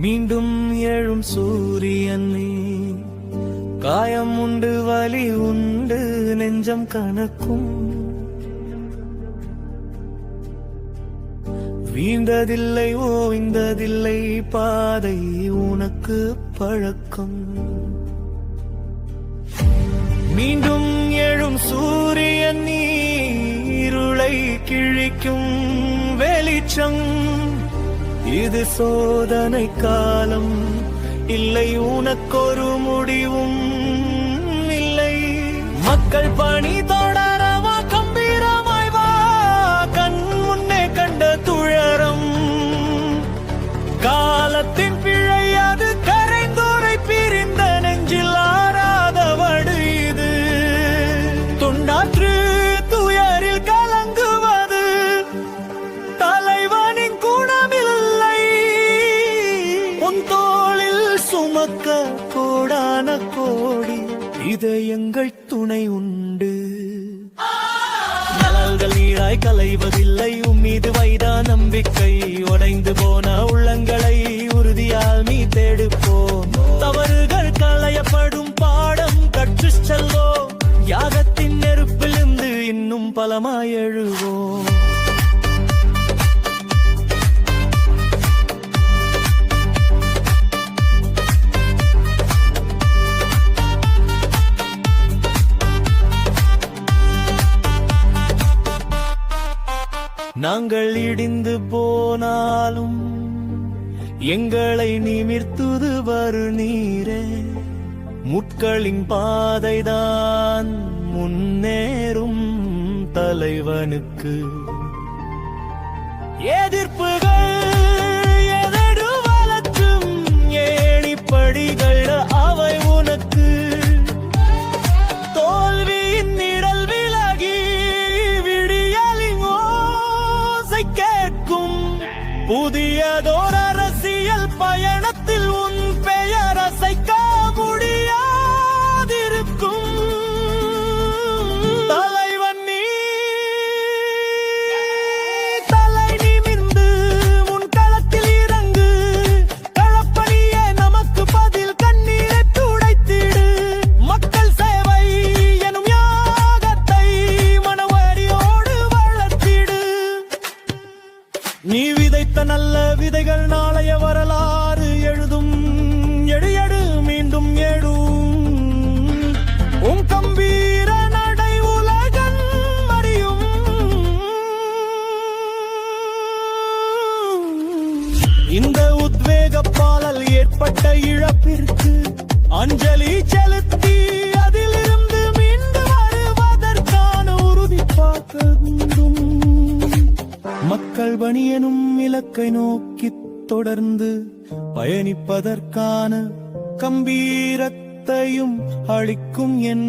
மீண்டும் எழும் சூரியன் நீ. காயம் உண்டு வலி உண்டு நெஞ்சம் கணக்கும் வீழ்ந்ததில்லை ஓய்ந்ததில்லை பாதை உனக்கு பழக்கம். மீண்டும் எழும் சூரியன் நீருளை கிழிக்கும் வெளிச்சம் இது சோதனை காலம். இல்லை உனக்கொரு முடிவும் இல்லை. மக்கள் பணி தொடரவா கம்பீரமாய் வா. கண் முன்னே கண்ட துழரம் காலத்தின் சுமக்க கோடான கோடி இதயங்கள் துணை உண்டு. மலர்கள் நீராய் கலைவதில்லை உம்மீது வைதா நம்பிக்கை. உடைந்து போன உள்ளங்களை உறுதியால் நீ தேடுப்போம். தவறுகள் களையப்படும் பாடம் கற்று செல்வோம். யாகத்தின் நெருப்பிலிருந்து இன்னும் பலமாய் எழுவோம். நாங்கள் இடிந்து போனாலும் எங்களை நிமிர்த்துது வரு நீரே. முட்களின் பாதைதான் முன்னேறும் தலைவனுக்கு. எதிர்ப்புகள் எதடு வளர்க்கும் ஏணிப்படிகள் புதியதோர் விதைத்த நல்ல விதைகள் நாளைய வரலாறு எழுதும். எடு எடு மீண்டும் எழும் உன் கம்பீர நடை உலகம் அறியும். இந்த உத்வேக பாலல் ஏற்பட்ட இழப்பிற்கு அஞ்சலி செலுத்தி இலக்கை நோக்கி தொடர்ந்து பயணிப்பதற்கான கம்பீரத்தையும் அளிக்கும் என்